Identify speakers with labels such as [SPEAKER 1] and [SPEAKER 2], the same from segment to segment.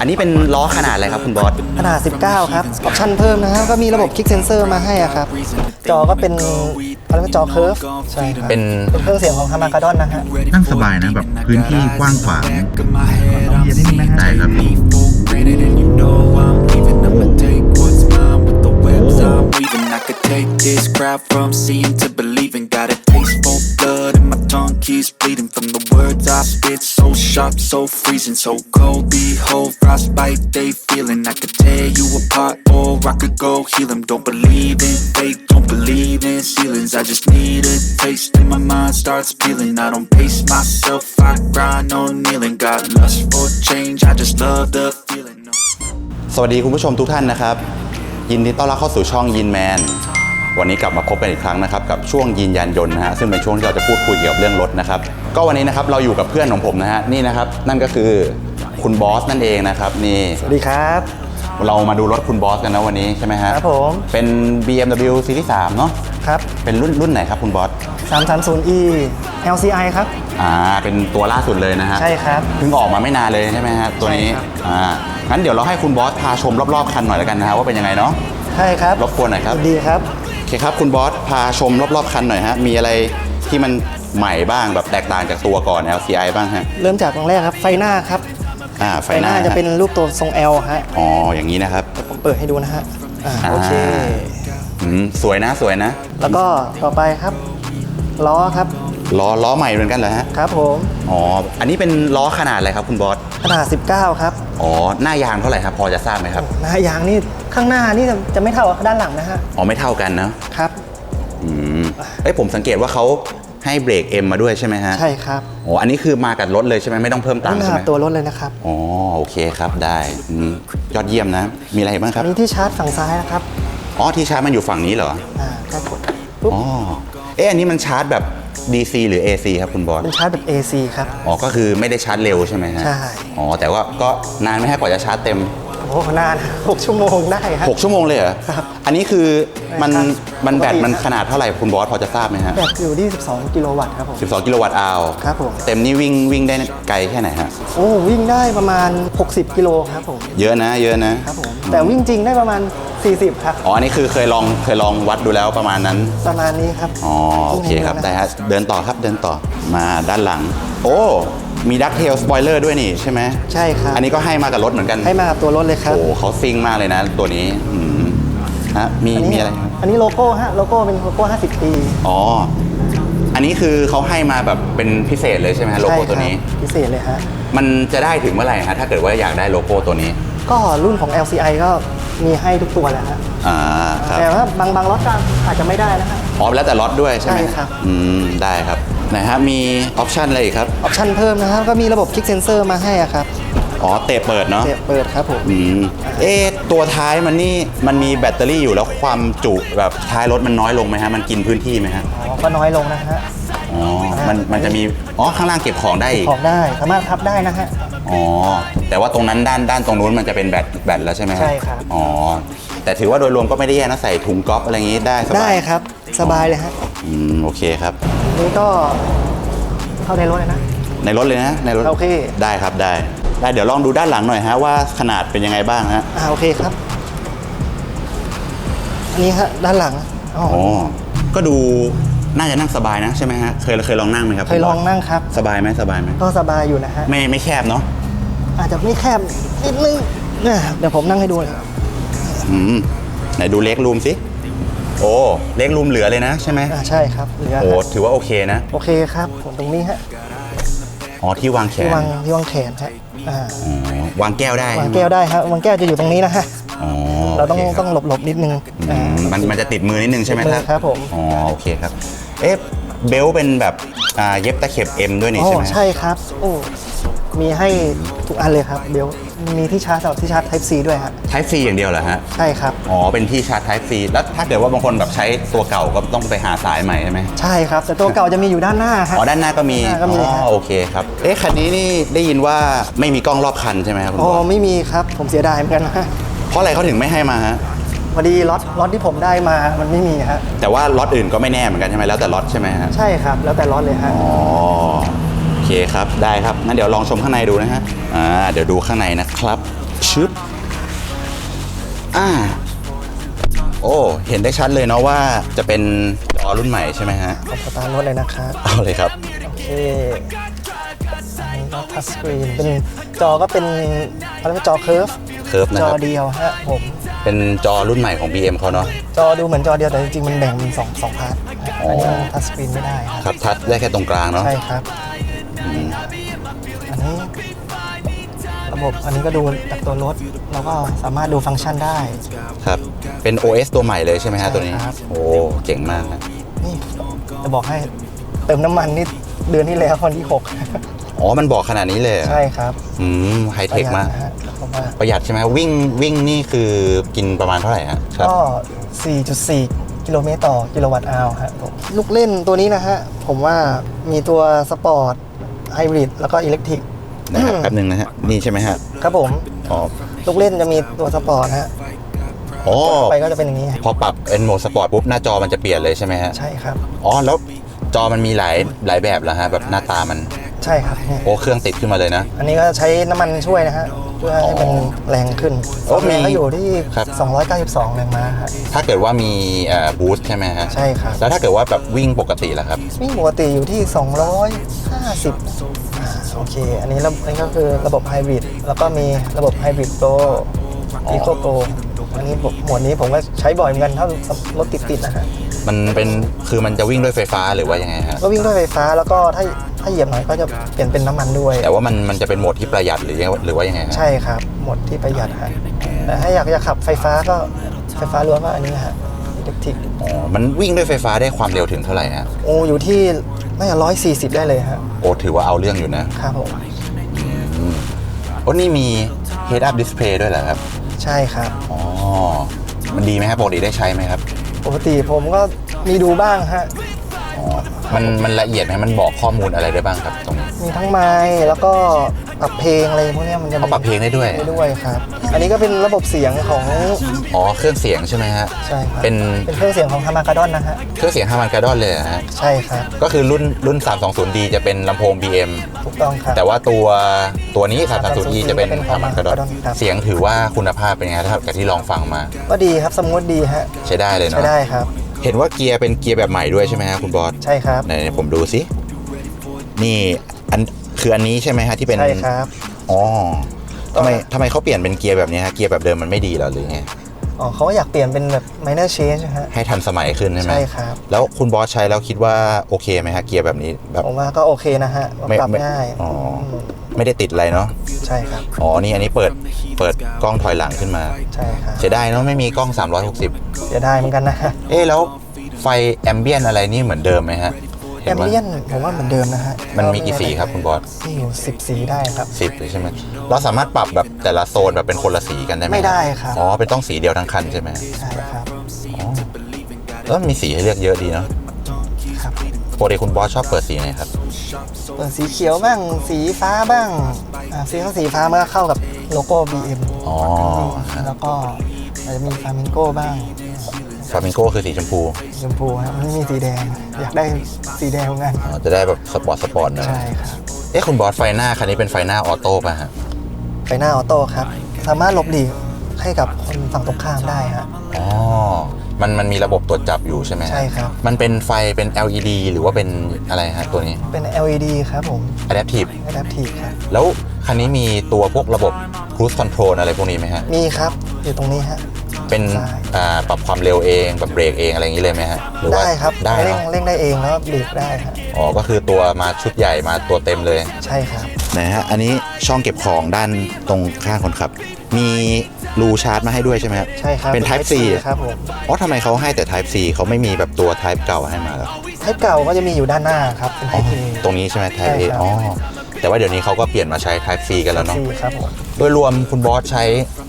[SPEAKER 1] อันนี้เป็นล้อขนาดอะไรครับคุณบอส
[SPEAKER 2] ขนาด 19 ครับ ออปชั่นเพิ่มนะครับก็มีระบบคลิกเซนเซอร์มาให้อะครับ จอก็เป็นอะไรว่าจอเคิร์ฟ ใช่ครับ
[SPEAKER 1] เป็น
[SPEAKER 2] เป็นเครื่องเสียงของฮามากาดอนนะฮะ
[SPEAKER 3] นั่งสบายนะแบบพื้นที่กว้างขวาง
[SPEAKER 4] ต้องเย็นนิดนึงนะฮะ
[SPEAKER 3] ได้ครับ
[SPEAKER 5] granted and you know I'm leaving I'ma take what's mine with the webs I'm weaving I could take this crowd from seeing to believing tongue keeps bleeding From the words I spit so sharp, so freezing So cold, behold, frostbite they feeling I could tear you apart or I could go heal them Don't believe in fate, don't believe in ceilings I just need a taste and my mind starts peeling I don't pace myself, I grind on kneeling Got lust for change, I just love the feeling no.
[SPEAKER 1] สวัสดีคุณผู้ชมทุกท่านนะครับ ยินดีต้อนรับเข้าสู่ช่องยินแมน วันนี้กลับมาพบกันอีกครั้งนะครับกับช่วงยินยานยนต์นะฮะซึ่งเป็นช่วงที่เราจะพูดคุยเกี่ยวกับเรื่องรถนะครับก็วันนี้นะครับเราอยู่กับเพื่อนของผมนะฮะนี่นะครับนั่นก็คือคุณบอสนั่นเองนะครับนี่
[SPEAKER 2] สวัสดีครับ
[SPEAKER 1] เรามาดูรถคุณบอสกันนะวันนี้ใช่ไหมฮะ
[SPEAKER 2] ครับผม
[SPEAKER 1] เป็น BMW Series 3เนาะ
[SPEAKER 2] ครับ
[SPEAKER 1] เป็นรุ่นรุ่นไหนครับคุณบอส
[SPEAKER 2] 330e LCI ครับ
[SPEAKER 1] อ่าเป็นตัวล่าสุดเลยนะฮะ
[SPEAKER 2] ใช่ครับ
[SPEAKER 1] เพิ่งออกมาไม่นานเลยใช่ไหมฮะตัวนี้
[SPEAKER 2] ใช่ครับ
[SPEAKER 1] อ่างั้นเดี๋ยวเราให้คุณบอสพาชมรอบๆคันหน่อยแล้วกันนะฮะว่าเป็นยังไงเนาะ
[SPEAKER 2] ใช่ครับ
[SPEAKER 1] รบกวนหน่อยครับ
[SPEAKER 2] ยินดีครับ
[SPEAKER 1] โอ เคครับ คุณบอสพาชมรอบ ๆ คันหน่อยฮะ มีอะไรที่มันใหม่บ้างแบบแตกต่างจากตัวก่อน LCI บ้างฮะ
[SPEAKER 2] เริ่มจากตรงแรกครับไฟหน้าครับ
[SPEAKER 1] อ่าไฟ
[SPEAKER 2] ไฟ
[SPEAKER 1] ห
[SPEAKER 2] ห
[SPEAKER 1] น้า
[SPEAKER 2] น้าจะเป็นรูปตัวทรง L ฮะ
[SPEAKER 1] อ๋ออย่างนี้นะครับ
[SPEAKER 2] ผมเปิดให้ดูนะฮะอ่า
[SPEAKER 1] อ่า
[SPEAKER 2] โอเค
[SPEAKER 1] อืมสวยนะสวยนะ
[SPEAKER 2] แล้วก็ต่อไปครับล้อครับ
[SPEAKER 1] ล้อล้อใหม่เหมือนกันเหรอฮะ
[SPEAKER 2] ครับผม
[SPEAKER 1] อ๋ออันนี้เป็นล้อขนาดอะไรครับคุณบอส
[SPEAKER 2] ขนาด 19 ครับ
[SPEAKER 1] อ๋อหน้ายางเท่าไหร่ครับพอจะทราบไหมครับ
[SPEAKER 2] หน้ายางนี่ข้างหน้านี่จะจะไม่เท่ากับด้านหลังนะฮะ
[SPEAKER 1] อ๋อไม่เท่ากันนะ
[SPEAKER 2] ครับ
[SPEAKER 1] อืมเอ้ยผมสังเกตว่าเขาให้เบรก M มาด้วยใช่ไหมฮะ
[SPEAKER 2] ใช่ครับ
[SPEAKER 1] อ๋ออันนี้คือมากับรถเลยใช่ไหมไม่ต้องเพิ่มตังค์
[SPEAKER 2] นี่
[SPEAKER 1] ใช่
[SPEAKER 2] มา
[SPEAKER 1] ไหม
[SPEAKER 2] ตัวรถเลยนะครับ
[SPEAKER 1] อ๋อโอเคครับได้อืมยอดเยี่ยมนะ มีอะไรอีกบ้างค
[SPEAKER 2] อั
[SPEAKER 1] รับ
[SPEAKER 2] นนี้ที่ชาร์จฝั่งซ้ายนะครับ
[SPEAKER 1] อ๋อที่ชาร์จมันอยู่ฝั่งนี้เหรอ
[SPEAKER 2] อ่าครับผมปุ๊บ
[SPEAKER 1] อ๋อเอ๊ะอันนี้มันชาร์จแบบ DC หรือ AC ครับคุณบอส
[SPEAKER 2] เป็นชาร์จแบบ AC ครับ
[SPEAKER 1] อ๋อ ก็คือไม่ได้ชาร์จเร็วใช่ไหมฮะ
[SPEAKER 2] ใช่
[SPEAKER 1] อ๋อ แต่ว่าก็นานไหมฮะกว่าจะชาร์จเต็ม
[SPEAKER 2] โอ้โหนาน6ชั่วโมงได้ฮะ
[SPEAKER 1] 6ชั่วโมงเลยเหรอ
[SPEAKER 2] ครับ
[SPEAKER 1] อันนี้คือมัน
[SPEAKER 2] ครับ
[SPEAKER 1] มันแบต
[SPEAKER 2] ปกติ
[SPEAKER 1] มัน
[SPEAKER 2] ครับ
[SPEAKER 1] ขนาดเท่าไหร่คุณบอสพอจะทราบไหมฮะ
[SPEAKER 2] แบตอยู่ที่ 12 กิโลวัตต์ครับผม
[SPEAKER 1] 12 กิโลวัตต์อาว
[SPEAKER 2] ครับผม
[SPEAKER 1] เต็มนี่วิ่งวิ่งได้ไกลแค่ไหนฮะ
[SPEAKER 2] โอ้วิ่งได้ประมาณ 60 กิโลครับผม
[SPEAKER 1] เยอะนะ เยอะนะ
[SPEAKER 2] ครับผมแต่วิ่งจริงได้ประมาณ 40 ครับ
[SPEAKER 1] อ๋ออันนี้คือเคยลองเคยลองวัดดูแล้วประมาณนั้น
[SPEAKER 2] ประมาณนี้ครับ
[SPEAKER 1] อ๋อโอเคครับ
[SPEAKER 2] วิ่ง
[SPEAKER 1] ได้
[SPEAKER 2] ได้
[SPEAKER 1] ฮะเดินต่อครับเดินต่อมาด้านหลัง โอ้ มีดักเทลสปอยเลอร์ด้วยนี่ใช่ไหม
[SPEAKER 2] ใช่ครับ
[SPEAKER 1] อันนี้ก็ให้มากับรถเหมือนกัน
[SPEAKER 2] ให้มากับตัวรถเลยครับ
[SPEAKER 1] โอ้เขาซิ่งมากเลยนะตัวนี้อืมฮะมีมีอะไรครับ
[SPEAKER 2] อันนี้โลโก้ฮะ โลโก้เป็นโลโก้ 50 ปี
[SPEAKER 1] อ๋อ อันนี้คือเขาให้มาแบบเป็นพิเศษเลยใช่ไหมฮะโลโก้
[SPEAKER 2] ใช่ครับ
[SPEAKER 1] ตัวนี้
[SPEAKER 2] พิเศษเลยฮะ
[SPEAKER 1] มันจะได้ถึงเมื่อไหร่ฮะถ้าเกิดว่าอยากได้โลโก้ตัวนี้
[SPEAKER 2] ก็รุ่นของ LCI ก็มีให้ทุกตัวแหละฮะ
[SPEAKER 1] อ่าครับ
[SPEAKER 2] แต่ว่าบางบางรถก็อาจจะไม่ได้นะฮะ
[SPEAKER 1] อ๋อแล้วแต่ล็อตด้วยใช่ไหม
[SPEAKER 2] ใช่ครับ
[SPEAKER 1] อืมได้ครับ ไหนฮะมีออปชันอะไรอีกครับ
[SPEAKER 2] ออปชั่นเพิ่มนะครับ ก็มีระบบคลิกเซนเซอร์มาให้อะครับ
[SPEAKER 1] อ๋อเตะเปิดเนาะ
[SPEAKER 2] เสียบเปิดครับผม
[SPEAKER 1] อืมเอ๊ะตัวท้ายมันนี่มันมีแบตเตอรี่อยู่แล้วความจุแบบท้ายรถมันน้อยลงไหมฮะ มันกินพื้นที่ไหมฮะ
[SPEAKER 2] อ๋อ ก็น้อยลงนะฮะ
[SPEAKER 1] อ๋อ มันมันจะมี อ๋อ ข้างล่างเก็บของได้อีก
[SPEAKER 2] ของได้ สามารถพับได้นะฮะ
[SPEAKER 1] อ๋อ แต่ว่าตรงนั้นด้านด้านตรงนู้นมันจะเป็นแบตแบตแล้วใช่ไหมฮะ
[SPEAKER 2] ใช่ครับ
[SPEAKER 1] อ๋อ แต่ถือว่าโดยรวมก็ไม่ได้แย่นะใส่ถุงก๊อฟอะไรอย่างงี้ได้สบาย
[SPEAKER 2] ได้ครับ สบายเลยฮะ
[SPEAKER 1] อืมโอเคครับ
[SPEAKER 2] นี่ก็เข้าในรถเลยนะ
[SPEAKER 1] ในรถเลยนะในรถ
[SPEAKER 2] โอเค
[SPEAKER 1] ได้ครับได้ ได้เดี๋ยวลองดูด้านหลังหน่อยฮะว่าขนาดเป็นยังไงบ้างฮะ
[SPEAKER 2] อ่าโอเคครับ อันนี้ฮะด้านหลังอ๋อ
[SPEAKER 1] อ๋อก็ดูน่าจะนั่งสบายนะใช่ไหมฮะเคยเคยลองนั่งไหมครับ
[SPEAKER 2] เคยลองนั่งครับ
[SPEAKER 1] สบายไหมสบายไหม
[SPEAKER 2] ก็สบายอยู่นะฮะ
[SPEAKER 1] ไม่ไม่แคบเนาะ
[SPEAKER 2] อาจจะไม่แคบนิดนึงเนี่ยเดี๋ยวผมนั่งให้ดูเลย
[SPEAKER 1] อืมไหนดูเล็กรูมสิ โอ้เล็กรูมเหลือเลยนะใช่ไหม
[SPEAKER 2] อ่าใช่ครับเหลือ
[SPEAKER 1] โอ้
[SPEAKER 2] ฮะ
[SPEAKER 1] ถือว่าโอเคนะ
[SPEAKER 2] โอเคครับผมตรงนี้ฮะ
[SPEAKER 1] อ๋อที่วางแข
[SPEAKER 2] ที่
[SPEAKER 1] น
[SPEAKER 2] วางที่วางแขนฮะอ่า
[SPEAKER 1] อ๋อวางแก้วได้
[SPEAKER 2] วางแก้วได้ฮะวางแก้วจะอยู่ตรงนี้นะฮะ
[SPEAKER 1] อ๋อ
[SPEAKER 2] เราต้อง
[SPEAKER 1] โคคบ
[SPEAKER 2] ต้องหลบหลบนิดนึง
[SPEAKER 1] อื
[SPEAKER 2] อ่าม
[SPEAKER 1] มันมันจะติดมือนิดนึงใช่ไหม
[SPEAKER 2] ติดมื
[SPEAKER 1] ค
[SPEAKER 2] อ
[SPEAKER 1] รับ
[SPEAKER 2] ครับผม
[SPEAKER 1] อ๋อโอเคครับ เอ๊ะเบลต์เป็นแบบอ่าเย็บตะเข็บ M ด้วยนี่
[SPEAKER 2] โอ้
[SPEAKER 1] ใช่ไหม
[SPEAKER 2] ใช่ครับโอ้มีให้ทุกอันเลยครับเดี๋ยว มีที่ชาร์จสำหรับที่ชาร์จ Type C ด้วยฮะ
[SPEAKER 1] Type C อย่างเดียวเหรอฮะ
[SPEAKER 2] ใช่ครับ
[SPEAKER 1] อ๋อ เป็นที่ชาร์จ Type C แล้วถ้าเกิดว่าบางคนแบบใช้ตัวเก่าก็ต้องไปหาสายใหม่ใช่ไหม
[SPEAKER 2] ใช่ครับ แต่ตัวเก่าจะมีอยู่ด้านหน้าฮะ
[SPEAKER 1] อ๋อ ด้านหน้าก็มี
[SPEAKER 2] ด้านหน้าก็มี
[SPEAKER 1] อ๋อ
[SPEAKER 2] ฮะ
[SPEAKER 1] โอเคครับ เอ๊ะ คันนี้นี่ได้ยินว่าไม่มีกล้องรอบคันใช่ไหมครับคุณ
[SPEAKER 2] โอ้
[SPEAKER 1] บอล
[SPEAKER 2] ไม่มีครับ ผมเสียดายเหมือนกันนะฮะ
[SPEAKER 1] เพราะอะไรเขาถึงไม่ให้มาฮะ
[SPEAKER 2] พอดีล็อตล็อตที่ผมได้มามันไม่มีฮะ
[SPEAKER 1] แต่ว่าล็อตอื่นก็ไม่แน่เหมือนกันใช่ไหมแล้วแต่ล็อตใช่ไหมฮะ
[SPEAKER 2] ใช่ครับ แล้วแต่ล็อตเลยฮะ
[SPEAKER 1] อ๋อโอ เคครับ ได้ครับ งั้นเดี๋ยวลองชมข้างในดูนะฮะ อ่า เดี๋ยวดูข้างในนะครับ ชึบ อ่า โอ้ เห็นได้ชัดเลยเนาะว่าจะเป็นจอรุ่นใหม่ใช่ไหมฮะ
[SPEAKER 2] ขอสตาร์ทรถเลยนะครับ
[SPEAKER 1] เอาเลยครับ
[SPEAKER 2] โอเคอันนี้ก็ทัชสกรีนเป็นจอก็เป็นอะไรเป็นจอเคิร์ฟ
[SPEAKER 1] เคิร์ฟนะ
[SPEAKER 2] จ
[SPEAKER 1] ค
[SPEAKER 2] อ
[SPEAKER 1] รับ
[SPEAKER 2] เดียวฮะผม
[SPEAKER 1] เป็นจอรุ่นใหม่ของ BM เขาเนาะ
[SPEAKER 2] จอดูเหมือนจอเดียวแต่จริงๆมันแบ่งเป็นสองสองพาร์ทฮะ
[SPEAKER 1] อ๋ออั
[SPEAKER 2] อันนี้ทัชสกรีนไม่ได้ครับ
[SPEAKER 1] ครับ ทัชได้แค่ตรงกลางเนาะ
[SPEAKER 2] ใช่ครับ ระบบ อันนี้ก็ดูจากตัวรถ แล้วก็สามารถดูฟังก์ชันได้
[SPEAKER 1] ครับ เป็น OS ตัวใหม่เลยใช่ไหมฮะ
[SPEAKER 2] ใช่
[SPEAKER 1] ตัวนี้
[SPEAKER 2] ครับ
[SPEAKER 1] โอ้ เจ๋งมากนะ
[SPEAKER 2] นี่จะบอกให้เติมน้ำมันนี่เดือนที่แล้ววันที่
[SPEAKER 1] อ๋อ มันบอกขนาดนี้เลยเหร
[SPEAKER 2] 6
[SPEAKER 1] อ
[SPEAKER 2] ใช่ครับ
[SPEAKER 1] อืม ไฮเทคมาก
[SPEAKER 2] ประหยัดนะฮะเพราะว่า
[SPEAKER 1] ประหยัดใช่ไหมวิ่งวิ่งนี่คือกินประมาณเท่าไหร่ฮะครับ
[SPEAKER 2] ก็ 4.4 กิโลเมตรต่อกิโลวัตต์อาวฮะผมลูกเล่นตัวนี้นะฮะ ผมว่ามีตัวสปอร์ตไฮบริดแล้วก็อิเล็กทริก
[SPEAKER 1] นะครับแป๊บหนึ่งนะฮะนี่ใช่ไหมฮะ
[SPEAKER 2] ครับผม
[SPEAKER 1] อ๋อ
[SPEAKER 2] ลูกเล่นจะมีตัวสปอร์ตฮะ
[SPEAKER 1] อ๋อ
[SPEAKER 2] ไปก็จะเป็นอย่างนี้
[SPEAKER 1] พอปรับเป็นโหมดสปอร์ตปุ๊บหน้าจอมันจะเปลี่ยนเลยใช่ไหมฮะ
[SPEAKER 2] ใช่ครับ
[SPEAKER 1] อ๋อแล้วจอมันมีหลายหลายแบบแล้วฮะแบบหน้าตามัน
[SPEAKER 2] ใช่ครับนี่
[SPEAKER 1] โอ้เครื่องติดขึ้นมาเลยนะ
[SPEAKER 2] อันนี้ก็ใช้น้ำมันช่วยนะฮะเพื่อให้มันแรงขึ้น
[SPEAKER 1] โอ้
[SPEAKER 2] แรงก็
[SPEAKER 1] มี
[SPEAKER 2] อยู่ที่
[SPEAKER 1] ครับ
[SPEAKER 2] 292 แรงม้าฮะ
[SPEAKER 1] ถ้าเกิดว่ามีเอ่อบูสต์ใช่ไหมฮะ
[SPEAKER 2] ใช่ครับ
[SPEAKER 1] แล้วถ้าเกิดว่าแบบวิ่งปกติล่ะครับ
[SPEAKER 2] วิ่งปกติอยู่ที่ 250อ่า โอเค อันนี้ระบบอันนี้ก็คือระบบไฮบริดแล้วก็มีระบบไฮบริดโปรอีโคโปรอันนี้ผมหมวดนี้ผมก็ใช้บ่อยเหมือนกันถ้ารถติดๆนะฮะ
[SPEAKER 1] มันเป็นคือมันจะวิ่งด้วยไฟฟ้าหรือว่ายังไงฮะ
[SPEAKER 2] ก็วิ่งด้วยไฟฟ้าแล้วก็ถ้าถ้าเหยียบหน่อยก็จะเปลี่ยนเป็นน้ำมันด้วย
[SPEAKER 1] แต่ว่ามันมันจะเป็นโหมดที่ประหยัดหรือยังหรือว่ายังไงฮะ
[SPEAKER 2] ใช่ครับหมดที่ประหยัดฮะแต่ถ้าอยากจะขับไฟฟ้าก็ไฟฟ้าล้วนก็อันนี้ฮะอิเล็กทริก
[SPEAKER 1] อ๋อมันวิ่งด้วยไฟฟ้าได้ความเร็วถึงเท่าไหร่ฮะ
[SPEAKER 2] โอ้อยู่ที่ น่าจะร้อยสี่สิบได้เลยฮะ
[SPEAKER 1] โอ้ถือว่าเอาเรื่องอยู่นะ
[SPEAKER 2] ครับผม
[SPEAKER 1] โอ้นี่มี head up display ด้วยเหรอครับ
[SPEAKER 2] ใช่ครับ
[SPEAKER 1] อ๋อ มันดีไหมครับปกติได้ใช้ไหมครับ
[SPEAKER 2] ปกติผมก็มีดูบ้างฮะ
[SPEAKER 1] อ๋อ มันมันละเอียดไหมมันบอกข้อมูลอะไรได้บ้างครับตรงนี้
[SPEAKER 2] มีทั้งไม้แล้วก็ ปรับเพลงอะไรพวกเนี้ยมันจะ
[SPEAKER 1] เขาปรับเพลงได้ด้วย
[SPEAKER 2] ได้ด้วยครับ อันนี้ก็เป็นระบบเสียงของ
[SPEAKER 1] อ๋อ เครื่องเสียงใช่ไหมฮะ
[SPEAKER 2] ใช่ครับ
[SPEAKER 1] เป็น
[SPEAKER 2] เป็นเครื่องเสียงของฮามากาดอนนะฮะ
[SPEAKER 1] เครื่องเสียงฮามันการ์ดอนเลยเหรอฮะ
[SPEAKER 2] ใช่ครับ
[SPEAKER 1] ก็คือรุ่นรุ่น 320D จะเป็นลำโพง BM
[SPEAKER 2] ถูกต้องครับ
[SPEAKER 1] แต่ว่าตัวตัวนี้ 330E จะเป็น
[SPEAKER 2] เป็น
[SPEAKER 1] ฮามันการ์ดอน
[SPEAKER 2] Harman Kardon ครับ
[SPEAKER 1] เสียงถือว่าคุณภาพเป็นไงถ้าจากที่ลองฟังมา
[SPEAKER 2] ก็ดีครับสมูทดีฮะ
[SPEAKER 1] ใช้ได้เลย
[SPEAKER 2] ใช้
[SPEAKER 1] เนาะ
[SPEAKER 2] ได้ครับ
[SPEAKER 1] เห็นว่าเกียร์เป็นเกียร์แบบใหม่ด้วยใช่ไหมฮะคุณบอส
[SPEAKER 2] ใช่ครับ
[SPEAKER 1] ไหนๆผมดูสิ นี่อัน คืออันนี้ใช่ไหมฮะที่เป็น
[SPEAKER 2] ใช่ครับ
[SPEAKER 1] อ๋อทำไม
[SPEAKER 2] ก็
[SPEAKER 1] ทำไมเขาเปลี่ยนเป็นเกียร์แบบนี้ฮะเกียร์แบบเดิมมันไม่ดีเหรอหรือไง
[SPEAKER 2] อ๋อเขาก็อยากเปลี่ยนเป็นแบบ minor change นะฮะ
[SPEAKER 1] ให้ทันสมัยขึ้นใช่ไหม
[SPEAKER 2] ใช่ครับ
[SPEAKER 1] แล้วคุณบอสใช้แล้วคิดว่าโอเคไหมฮะเกียร์แบบนี้แบบ
[SPEAKER 2] ผมว่าก็โอเคนะฮะ
[SPEAKER 1] ไม่
[SPEAKER 2] ปรับ
[SPEAKER 1] ไม่
[SPEAKER 2] ง่าย
[SPEAKER 1] อ๋อ
[SPEAKER 2] ม
[SPEAKER 1] ไม่ได้ติดอะไรเนาะ
[SPEAKER 2] ใช่ครับ
[SPEAKER 1] อ๋อนี่อันนี้เปิดเปิดกล้องถอยหลังขึ้นมา
[SPEAKER 2] ใช่ครับ
[SPEAKER 1] เสียดายเนาะไม่มีกล้อง 360
[SPEAKER 2] เสียดายเหมือนกันนะฮะ
[SPEAKER 1] เอ๊ะแล้วไฟแอมเบียนอะไรนี่เหมือนเดิมไหมฮะ
[SPEAKER 2] แอม
[SPEAKER 1] ว่า
[SPEAKER 2] เบียนผมว่าเหมือนเดิมนะฮะ
[SPEAKER 1] มันมีกี่สีครับคุณบอส
[SPEAKER 2] มีอยู่สิบสีได้ครับ
[SPEAKER 1] สิบเลยใช่ไหมเราสามารถปรับแบบแต่ละโซนแบบเป็นคนละสีกันได้ไหม
[SPEAKER 2] ไม่ได้ครับ
[SPEAKER 1] อ๋อเป็นต้องสีเดียวทั้งคันใช่ไหม
[SPEAKER 2] ใช่ครับ
[SPEAKER 1] แล้วมีสีให้เลือกเยอะดีเนาะ
[SPEAKER 2] ครับ
[SPEAKER 1] ปกติคุณบอสชอบเปิดสีไหนครับ
[SPEAKER 2] เปิดสีเขียวบ้างสีฟ้าบ้างอ่าสีฟ้าสีฟ้ามันก็เข้ากับโลโก้ BM
[SPEAKER 1] อ๋อ
[SPEAKER 2] แล้วก็อาจจะมีฟามิงโกบ้าง
[SPEAKER 1] ฟามิงโกคือสีชมพู
[SPEAKER 2] ชมพูครับไม่มีสีแดง อยากได้สีแดงเหมือนกัน
[SPEAKER 1] อ๋อจะได้แบบสปอร์ตสปอร์ตหน่อย
[SPEAKER 2] ใช่ครับ
[SPEAKER 1] เอ๊ะคุณบอสไฟหน้าคันนี้เป็นไฟหน้าออโต้ป่ะฮะ
[SPEAKER 2] ไฟหน้าออโต้ครับ สามารถหลบหลีกให้กับคนฝั่งตรงข้ามได้ฮะ
[SPEAKER 1] อ๋อมันมันมีระบบตรวจจับอยู่ใช่ไหมฮะ
[SPEAKER 2] ใช่ครับ
[SPEAKER 1] มันเป็นไฟเป็น LED หรือว่าเป็นอะไรฮะตัวนี้
[SPEAKER 2] เป็น LED ครับผม
[SPEAKER 1] Adaptive
[SPEAKER 2] Adaptive ครับ
[SPEAKER 1] แล้วคันนี้มีตัวพวกระบบ Cruise Control อะไรพวกนี้ไหมฮะ
[SPEAKER 2] มีครับ อยู่ตรงนี้ฮะ
[SPEAKER 1] เป็น
[SPEAKER 2] ใช่
[SPEAKER 1] อ่าปรับความเร็วเองแบบเบรกเองอะไรอย่างนี้เลยไหมฮะหรือว่า
[SPEAKER 2] ได้ครับ
[SPEAKER 1] ได้
[SPEAKER 2] เร่ง
[SPEAKER 1] เนาะ
[SPEAKER 2] เร่งได้เองแล้วเบรกได้ครับ
[SPEAKER 1] อ๋อก็คือตัวมาชุดใหญ่มาตัวเต็มเลย
[SPEAKER 2] ใช่ครับ
[SPEAKER 1] นะฮะอันนี้ช่องเก็บของด้านตรงข้างคนขับ มีรูชาร์จมาให้ด้วยใช่ไหมครับ
[SPEAKER 2] ใช่ครับ
[SPEAKER 1] เป็น Type C
[SPEAKER 2] ครับผม
[SPEAKER 1] อ๋อทำไมเขาให้แต่ Type C เขาไม่มีแบบตัว Type เก่าให้มาเหรอ
[SPEAKER 2] ไทป์เก่าก็จะมีอยู่ด้านหน้าครับเป็นไท
[SPEAKER 1] อ๋อ
[SPEAKER 2] ป์ A
[SPEAKER 1] ตรงนี้ใช่ไหม Type A
[SPEAKER 2] ใช่ครับ
[SPEAKER 1] อ๋อ แต่ว่าเดี๋ยวนี้เขาก็เปลี่ยนมาใช้ Type C กันแล้วเนาะ
[SPEAKER 2] C ครับผม
[SPEAKER 1] โดยรวมคุณบอสใช้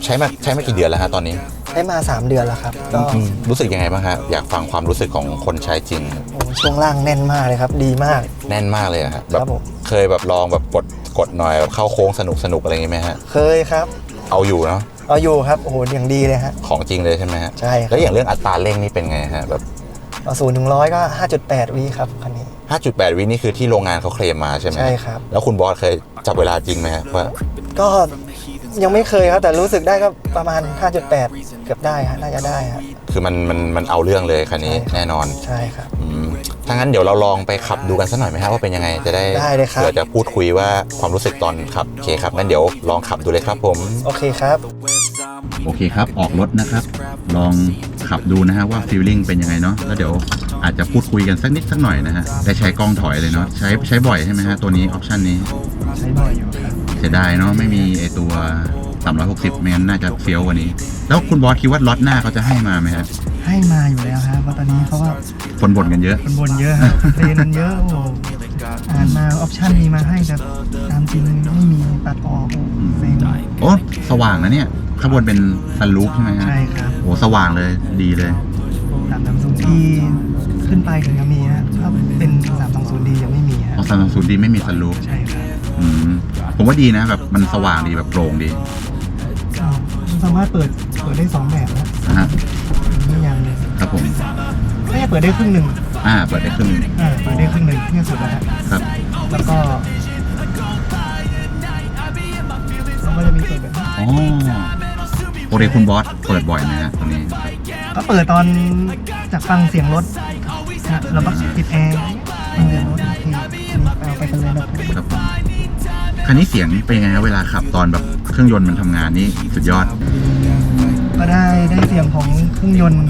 [SPEAKER 1] ใช้มาใช้มากี่เดือนแล้วฮะตอนนี้
[SPEAKER 2] ได้มา 3 เดือนแล้วครับก็
[SPEAKER 1] อืมรู้สึกยังไงบ้างครับอยากฟังความรู้สึกของคนใช้จริง
[SPEAKER 2] โอ้โหช่วงล่างแน่นมากเลยครับ ดีมาก
[SPEAKER 1] แน่นมากเลยอะครับแบ
[SPEAKER 2] ครับบผม
[SPEAKER 1] เคยแบบลองแบบกดกดหน่อยแบบเข้าโค้งสนุกสนุกอะไรอย่างงี้ไหมฮะ
[SPEAKER 2] เคยครับ
[SPEAKER 1] เอาอยู่เนาะ
[SPEAKER 2] เอาอยู่ครับโอ้โหอย่างดีเลยฮะ
[SPEAKER 1] ของจริงเลยใช่ไหมฮะ
[SPEAKER 2] ใช่ครั
[SPEAKER 1] แล้
[SPEAKER 2] บ
[SPEAKER 1] วอย่างเรื่องอัตราเร่งนี่เป็นไงฮะแบบ
[SPEAKER 2] เอาศูนย์ถึงร้อยก็ 5.8 วิครับคันนี้
[SPEAKER 1] 5.8 วินี่คือที่โรงงานเขาเคลมมาใช่ไหม
[SPEAKER 2] ใช่ครับ
[SPEAKER 1] แล้วคุณบอสเคยจับเวลาจริงไหมฮะว่า
[SPEAKER 2] ก็ยังไม่เคยครับแต่รู้สึกได้ก็ประมาณ 5.8 เกือบได้ฮะน่าจะได้ฮะ
[SPEAKER 6] คือมันมันมันเอาเรื่องเลยคันนี้
[SPEAKER 2] ใช่
[SPEAKER 6] แน่นอน
[SPEAKER 2] ใช่ครับ
[SPEAKER 6] อืม ถ้างั้นเดี๋ยวเราลองไปขับดูกันสักหน่อยไหมฮะว่าเป็นยังไงจะได้
[SPEAKER 2] ได้เลยครับ
[SPEAKER 6] เผื่อจะพูดคุยว่าความรู้สึกตอนขับโอเคครับงั้นเดี๋ยวลองขับดูเลยครับผม
[SPEAKER 2] โอเคครับ
[SPEAKER 1] โอเคครับ ออกรถนะครับ ลองขับดูนะฮะว่าฟีลลิ่งเป็นยังไงเนาะ แล้วเดี๋ยวอาจจะพูดคุยกันสักนิดสักหน่อยนะฮะ ได้ใช้กล้องถอยเลยเนาะ ใช้ใช้บ่อยใช่ไหมฮะตัวนี้ออปชันนี้
[SPEAKER 2] ใช้บ่อยอยู่ครับ
[SPEAKER 1] เสียดายเนาะไม่มีไอตัว 360ไม่งั้นน่าจะเฟี้ยวกว่านี้ แล้วคุณบอสคิดว่าล็อตหน้าเขาจะให้มาไหมฮะ
[SPEAKER 2] ให้มาอยู่แล้วฮะเพราะตอนนี้เขาว่า
[SPEAKER 1] คนบ่นกันเยอะ
[SPEAKER 2] คนบนเยอะฮะเทรนมันเยอะโอ้โหอ่านมาออปชั่นมีมาให้แต่ตามจริงไม่มีตัดออกโอ้โหเซ็ง
[SPEAKER 1] โอ้ สว่างนะเนี่ย ข้างบนเป็นซันรูฟใช่ไหมฮะ
[SPEAKER 2] ใช่ครับ
[SPEAKER 1] โอ้สว่างเลยดีเลย
[SPEAKER 2] สามสามศูนย์ที่ขึ้นไปถึงจะมีฮะถ้าเป็นสามสองศูนย์ดียังไม่มีฮะ
[SPEAKER 1] อ๋อซันรูฟดีไม่มีซันรูฟ
[SPEAKER 2] ใช่ครับ
[SPEAKER 1] อืมผมว่าดีนะแบบมันสว่างดีแบบโปร่งดี
[SPEAKER 2] อ้าวมันสามารถเปิดเปิดได้สองแบบนะ
[SPEAKER 1] นะฮะ
[SPEAKER 2] นี่ยัง เลย
[SPEAKER 1] ครับผม
[SPEAKER 2] ไม่เปิดได้ครึ่งหนึ่ง
[SPEAKER 1] อ่าเปิดได้ครึ่งหนึ่ง
[SPEAKER 2] อ่าเปิดได้ครึ่งหนึ่งเนี่ยสุดแล้วฮะ
[SPEAKER 1] ครับ
[SPEAKER 2] แล้วก็แล้วก็จะมีเปิดแบบนี้
[SPEAKER 1] อ๋อโอเดคุณบอสเปิดบ่อยไหมฮะตัวนี้
[SPEAKER 2] ก็เปิดตอนจากฟังเสียงรถฮะแล้วก็ปิดแอร์ฟังเสียงรถโอเคเอาไปกันเลยนะครับ
[SPEAKER 1] ผมคันนี้เสียงเป็นยังไงครับเวลาขับตอนแบบเครื่องยนต์มันทำงานนี่สุดยอด
[SPEAKER 2] ก็ได้ได้เสียงของเครื่องยนต์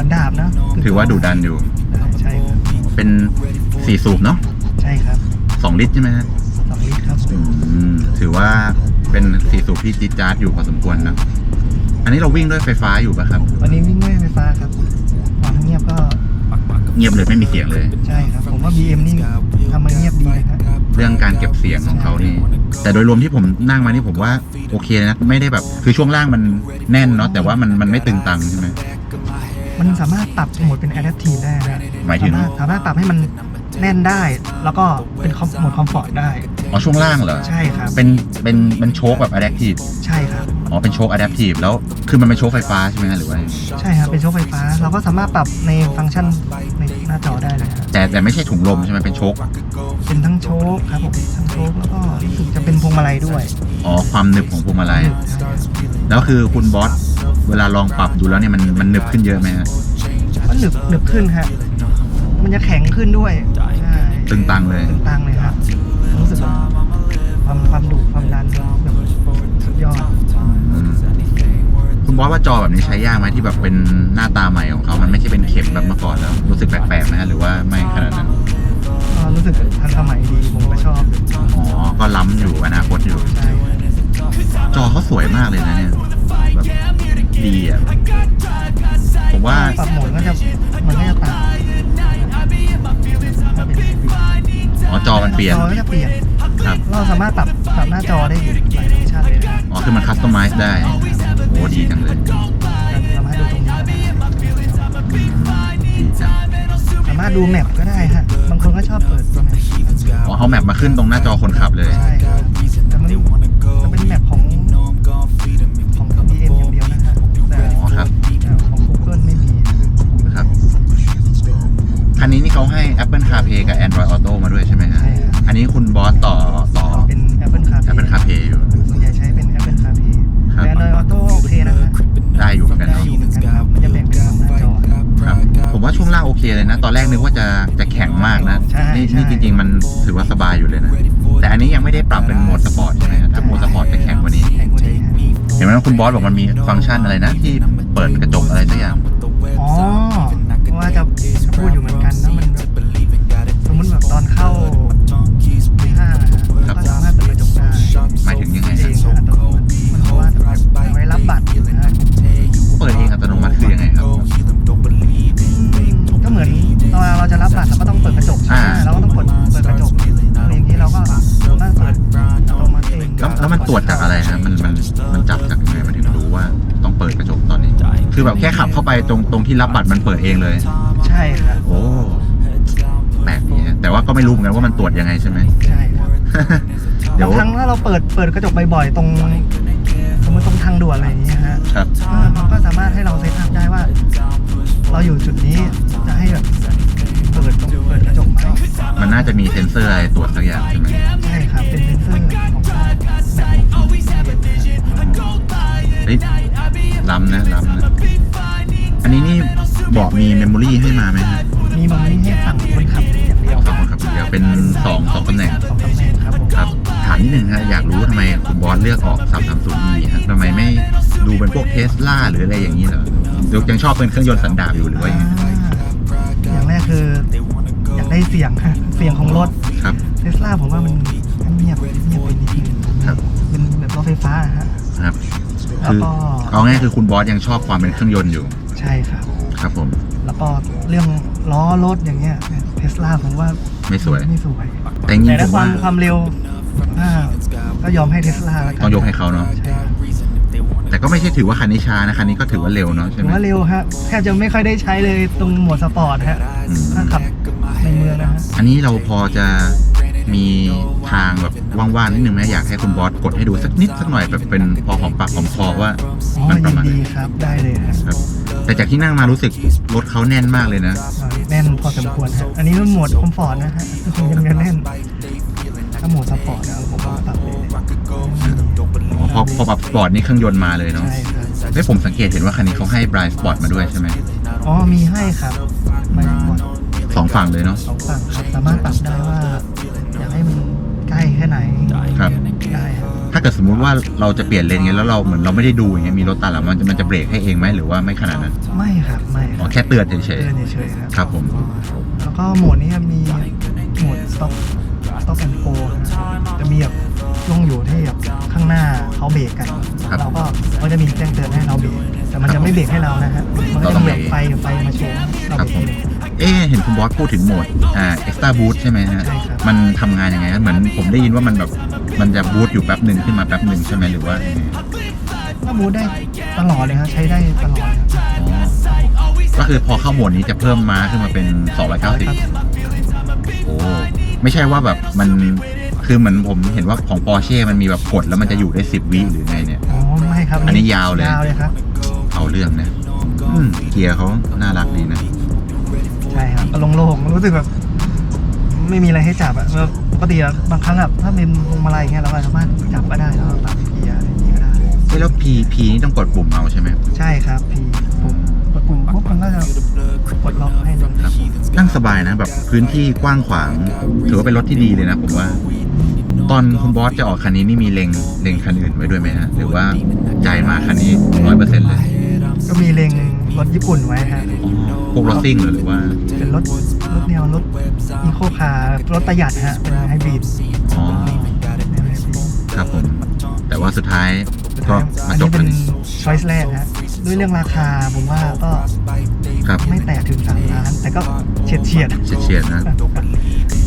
[SPEAKER 2] สันดาบนะ
[SPEAKER 1] ถือว่าดุดันอยู่
[SPEAKER 2] ใช่ครับ
[SPEAKER 1] เป็นสี่สูบเนาะ
[SPEAKER 2] ใช่ครับ
[SPEAKER 1] สองลิตรใช่ไหมฮะ
[SPEAKER 2] สองลิตรครับ
[SPEAKER 1] อืมถือว่าเป็นสี่สูบที่จี๊ดจ๊าดอยู่พอสมควรนะอันนี้เราวิ่งด้วยไฟฟ้าอยู่ปะครับ
[SPEAKER 2] วันนี้วิ่งด้วยไฟฟ้าครับความเงียบก็
[SPEAKER 1] เงียบเลยไม่มีเสียงเลย
[SPEAKER 2] ใช่ครับผมว่า BM นี่ทำมาเงียบดีนะครับ
[SPEAKER 1] เรื่องการเก็บเสียงของเขานี่ แต่โดยรวมที่ผมนั่งมานี่ผมว่าโอเคนะ ไม่ได้แบบ คือช่วงล่างมันแน่นเนาะแต่ว่ามันมันไม่ตึงตังใช่ไหม
[SPEAKER 2] มันสามารถปรับโหมดเป็น adaptive ได้นะ
[SPEAKER 1] หมายถึง
[SPEAKER 2] สารถสามารถปรับให้มันแน่นได้ แล้วก็เป็นคอมโหมดคอมฟอร์ตได้
[SPEAKER 1] อ๋อช่วงล่างเหรอ
[SPEAKER 2] ใช่ครับ
[SPEAKER 1] เป็นเป็นเป็นโชคแบบ adaptive
[SPEAKER 2] ใช่ครับ
[SPEAKER 1] อ๋อเป็นโชค adaptive แล้วคือมันเป็นโชคไฟฟ้าใช่ไหมฮะหรือว่า
[SPEAKER 2] ใช่ครับ เป็นโชคไฟฟ้า เราก็สามารถปรับในฟังก์ชันในหน้าจอได้เลยครับ
[SPEAKER 1] แต่แต่ไม่ใช่ถุงลมใช่ไหมเป็นโชค
[SPEAKER 2] เป็นทั้งโชคครับผมทั้งโชคแล้วก็รู้สึกจะเป็นพวงมาลัยด้วย
[SPEAKER 1] อ๋อความหนึบของพวงมาลัย
[SPEAKER 2] ใช่ครับ
[SPEAKER 1] แล้วคือคุณบอสเวลาลองปรับดูแล้วเนี่ยมันมันหนึบขึ้นเยอะไหมฮะ
[SPEAKER 2] ก็หนึบหนึบขึ้นฮะมันจะแข็งขึ้นด้วยใช่
[SPEAKER 1] ตึงตังเลย
[SPEAKER 2] ตึงตังเลยครับรู้สึกแบบความความดุความดันแบบสุดยอด
[SPEAKER 1] อืมคุณบอสว่าจอแบบนี้ใช้ยากไหมที่แบบเป็นหน้าตาใหม่ของเขามันไม่ใช่เป็นเข็มแบบเมื่อก่อนแล้ว รู้สึกแปลกๆไหมฮะหรือว่าไม่ขนาดนั้น
[SPEAKER 2] ก็รู้สึกทันสมัยดีผมก็ชอบ
[SPEAKER 1] อ๋อ ก็ล้ำอยู่อนาคตอยู่
[SPEAKER 2] ใช่
[SPEAKER 1] จอเขาสวยมากเลยนะเนี่ยแบบดีอะ ผมว่า
[SPEAKER 2] ปรับโหมดก็จะมันก็จะต่างถ้าเป็น
[SPEAKER 1] อ๋อ จอมันเปลี่ยน
[SPEAKER 2] จอก็จะเปลี่ยน
[SPEAKER 1] ครับ
[SPEAKER 2] เราสามารถปรับปรับหน้าจอได้อีกหลายฟังก์ชันเลยนะ
[SPEAKER 1] อ๋อ คือมันคัสตอมไมซ์ได้ โอ้ดีจังเลย
[SPEAKER 2] สามารถดูตรงนี้ก็ได้
[SPEAKER 1] อืมดีจัง
[SPEAKER 2] สามารถดูแมปก็ได้ฮะบางคน ก็ชอบเปิดตัวแมป
[SPEAKER 1] อ๋อเขาแมปมาขึ้นตรงหน้าจอคนขับเลย
[SPEAKER 2] ใช่ครับแต่มันจะเป็นแมปของของ BM อย่างเดียวนะฮะแต่
[SPEAKER 1] อ๋อครับ
[SPEAKER 2] แต่ของ Google ไม่มี
[SPEAKER 1] นะครับ คันนี้นี่เขาให้ Apple CarPlay กับ Android Auto มาด้วยใช่ไหมฮะ
[SPEAKER 2] ใช่ครับ
[SPEAKER 1] อันนี้คุณบอสต่อต่อ
[SPEAKER 2] เป็น Apple CarPlay
[SPEAKER 1] Apple CarPlay อยู่
[SPEAKER 2] ส่วนใหญ่ใช้เป็น Apple CarPlay
[SPEAKER 1] ครับ
[SPEAKER 2] แต่ Android Auto โอเคนะฮะ
[SPEAKER 1] ได้อยู่เหมือนกัน
[SPEAKER 2] ได้
[SPEAKER 1] เนาะ
[SPEAKER 2] อยู่เหมือนกันครับ
[SPEAKER 1] ผมว่าช่วงล่างโอเคเลยนะ ตอนแรกนึกว่าจะจะแข็งมากนะ
[SPEAKER 2] ใช่
[SPEAKER 1] นี่
[SPEAKER 2] ใช่
[SPEAKER 1] นี่จริง ๆ มันถือว่าสบายอยู่เลยนะ แต่อันนี้ยังไม่ได้ปรับเป็นโหมดสปอร์ตใช่ไหมฮะถ้าโหมดสปอร์ตจะแข็งกว่านี้
[SPEAKER 2] แข่งกว่านี้ฮะ
[SPEAKER 1] เห็นไหมว่าคุณบอสบอกมันมีฟังก์ชันอะไรนะ ที่เปิดกระจกอะไรสักอย่าง
[SPEAKER 2] อ๋อว่าจะ ต
[SPEAKER 1] รง
[SPEAKER 2] ตร
[SPEAKER 1] งที่รับบัตรมันเปิดเองเลย
[SPEAKER 2] ใช่ครับ
[SPEAKER 1] โอ้แปลกดีฮะแต่ว่าก็ไม่รู้เหมือนกันว่ามันตรวจยังไงใช่ไหม
[SPEAKER 2] ใช่ครับ
[SPEAKER 1] เดี๋ยว
[SPEAKER 2] บางครั้งถ้าเราเปิดเปิดกระจกบ่อยๆตรงสมมติตรงทางด่วนอะไรอย่างเงี้ยฮะ
[SPEAKER 1] ครับ
[SPEAKER 2] อ่ามันก็สามารถให้เราเซตอัพได้ว่า เราอยู่จุดนี้จะให้แบบเปิดตรงเปิดกระจกไหม
[SPEAKER 1] มันน่าจะมีเซ็นเซอร์อะไรตรวจสักอย่างใช่ไหม มีเมมโมรี่ให้มาไหมฮะ
[SPEAKER 2] มีมันไม่ให้ฝั่งคนขับอย่างเดียว
[SPEAKER 1] สองคนขับคนเดียวเป็นสองสองตำแหน่ง
[SPEAKER 2] สองตำแหน่งครับผม
[SPEAKER 1] ครับถามนิดนึงฮะอยากรู้ทำไมคุณบอสเลือกออก 330e ฮะทำไมไม่ดูเป็นพวกเทสลาหรืออะไรอย่างนี้เหรอหรือยังชอบเป็นเครื่องยนต์สันดาปอยู่หรือว่ายังไง
[SPEAKER 2] อ่าอย่างแรกคืออยากได้เสียงเสียงของรถ
[SPEAKER 1] ครับ
[SPEAKER 2] เทสลาผมว่ามันเงียบเงียบไปนิดนึง
[SPEAKER 1] ครับ
[SPEAKER 2] เป็นแบบรถไฟฟ้าอะฮะ
[SPEAKER 1] ครับ
[SPEAKER 2] แล้ว
[SPEAKER 1] คือ
[SPEAKER 2] ก็
[SPEAKER 1] เอาง่ายคือคุณบอสยังชอบความเป็นเครื่องยนต์อยู่
[SPEAKER 2] ใช่ครับ
[SPEAKER 1] ครับผม
[SPEAKER 2] แล้วก็เรื่องล้อรถอย่างเงี้ยเทสลาผมว่า
[SPEAKER 1] ไม่สวย
[SPEAKER 2] ไม่สวย
[SPEAKER 1] แต่จริง
[SPEAKER 2] แต่
[SPEAKER 1] ๆผ
[SPEAKER 2] ถ้ามควา
[SPEAKER 1] ว่าม
[SPEAKER 2] ความเร็วอ่าก็ยอมให้เทสลาแล้วกัน
[SPEAKER 1] ต้องยกให้เขาเนาะ
[SPEAKER 2] ใช่ครับ
[SPEAKER 1] แต่ก็ไม่ใช่ถือว่าคันนี้ช้านะคันนี้ก็ถือว่าเร็วเนาะใช่
[SPEAKER 2] ถื
[SPEAKER 1] ไห
[SPEAKER 2] อ
[SPEAKER 1] ม
[SPEAKER 2] ว่าเร็วฮะแทบจะไม่ค่อยได้ใช้เลยตรงโหมดสปอร์ตฮะ
[SPEAKER 1] อืม
[SPEAKER 2] ถ้าขับในเมืองนะฮะ
[SPEAKER 1] อันนี้เราพอจะ มีทางแบบว่างๆนิดนึงไหมอยากให้คุณบอสกดให้ดูสักนิดสักหน่อยแบบเป็นพอหอมปากหอมคอว่า
[SPEAKER 2] อ๋อ
[SPEAKER 1] มันป
[SPEAKER 2] ยิ
[SPEAKER 1] ระ
[SPEAKER 2] น
[SPEAKER 1] มาณไหน
[SPEAKER 2] ดีครับได้เลยฮะ
[SPEAKER 1] ครับ แต่จากที่นั่งมารู้สึกรถเขาแน่นมากเลยนะ
[SPEAKER 2] อ่าแน่นพอสมควรฮะอันนี้เป็นโหมดคอมฟอร์ตนะฮะยังยังแน่นถ้าโหมดสปอร์ตนะผมว่าตัดเลย
[SPEAKER 1] อ๋อพอพอปรับสปอร์ตนี่เครื่องยนต์มาเลยเนาะ
[SPEAKER 2] ใช่ครับ
[SPEAKER 1] เฮ้ยผมสังเกตเห็นว่าคันนี้เขาให้บรายสปอร์ตมาด้วยใช่ไหม
[SPEAKER 2] อ๋อมีให้ครับไม่ก่อน
[SPEAKER 1] สองฝั่งเลยเนาะ
[SPEAKER 2] สองฝั่งครับสามารถปรับได้ว่าอยากให้มัน ใกล้แค่ไหน
[SPEAKER 1] ครับ
[SPEAKER 2] ได้ครับ
[SPEAKER 1] ถ้าเกิดสมมุติว่าเราจะเปลี่ยนเลนไงแล้วเราเหมือนเราไม่ได้ดูอย่างเงี้ยมีรถตามหลังมันจะมันจะเบรกให้เองไหมหรือว่าไม่ขนาดนั้น
[SPEAKER 2] ไม่ครับไม่ค
[SPEAKER 1] อ๋
[SPEAKER 2] รั
[SPEAKER 1] อบแค่เตือนเฉย
[SPEAKER 2] เตือนเฉยๆครับ
[SPEAKER 1] ๆครับผม
[SPEAKER 2] แล้วก็โหมดนี้มีโหมด stop stop and go นะจะมีแบบช่วงอยู่ที่แบบข้างหน้าเขาเบรกกันเราก็ก็จะมีแจ้งเตือนให้เราเบรกแต่มันจะไม่เบรกให้เรานะฮะมันก็จะแบบไฟไฟมาโชว์เรา
[SPEAKER 1] ครับ
[SPEAKER 2] เบร
[SPEAKER 1] ผม
[SPEAKER 2] ก
[SPEAKER 1] เอ๊ะ เห็นคุณบอสพูดถึงโหมดอ่าเอ็กซ์ตร้าบูทใช่ไหมฮะ
[SPEAKER 2] ใช่ครับ
[SPEAKER 1] มันทำงานยังไงฮะเหมือนผมได้ยินว่ามันแบบมันจะบูทอยู่แป๊บหนึ่งขึ้นมาแป๊บหนึ่งใช่ไหมหรือว่ายังไง
[SPEAKER 2] ก็บูทได้ตลอดเลยครับใช้ได้ตลอดครับ
[SPEAKER 1] อ๋อก็คือพอเข้าโหมดนี้จะเพิ่มม้าขึ้นมาเป็น 290 โอ้ไม่ใช่ว่าแบบมันคือเหมือนผมเห็นว่าของปอร์เช่มันมีแบบกดแล้วมันจะอยู่ได้ 10 วิหรือไงเนี่ย
[SPEAKER 2] อ๋อไม่ครับ
[SPEAKER 1] อันนี้ยาวเลย
[SPEAKER 2] ยาวเลยครับ
[SPEAKER 1] เอาเรื่องนะอืมเกียร์เขาน่ารักดีนะ
[SPEAKER 2] ใช่ครับก็โล่งๆรู้สึกแบบไม่มีอะไรให้จับอะแบบปกติอะบางครั้งอะถ้าเป็นพวงมาลัยเงี้ยเราก็สามารถจับก็ได้แล้วเราตัดเกียร์อะไรอย่างเงี้ยก็ได้
[SPEAKER 1] เฮ้ยแล้ว P P นี่ต้องกดปุ่มเอาใช่ไหม
[SPEAKER 2] ใช่ครับพี่ผมกดปุ่มปุ๊บมันก็จะกดล็อกให้เลย
[SPEAKER 1] ครับนั่งสบายนะแบบพื้นที่กว้างขวาง ถือว่าเป็นรถที่ดีเลยนะผมว่า ตอนคุณบอสจะออกคันนี้นี่มีเล็งเล็งคันอื่นไว้ด้วยไหมฮะหรือว่าใจมาคันนี้ร้อยเปอร์เซ็นต์เลย
[SPEAKER 2] ก็มีเลง รถญี่ปุ่นไว้ฮะ
[SPEAKER 1] อ๋อพวกรถซิ่งเหรอหรือว่า
[SPEAKER 2] เป็นรถรถแนวรถอีโคคาร์รถประหยัดฮะเป็นไฮบริด
[SPEAKER 1] อ๋อ
[SPEAKER 2] แนวไฮบริด
[SPEAKER 1] ครับผม แต่ว่าสุดท้ายก็มา
[SPEAKER 2] อัน
[SPEAKER 1] จ
[SPEAKER 2] นี้
[SPEAKER 1] บ
[SPEAKER 2] เป็
[SPEAKER 1] กัน
[SPEAKER 2] นช้อยส์แรกฮะด้วยเรื่องราคาผมว่าก็
[SPEAKER 1] ครับ
[SPEAKER 2] ไม่แตะถึง3ล้าน แต่ก็เฉียดเฉียดๆ
[SPEAKER 1] เฉียดๆนะ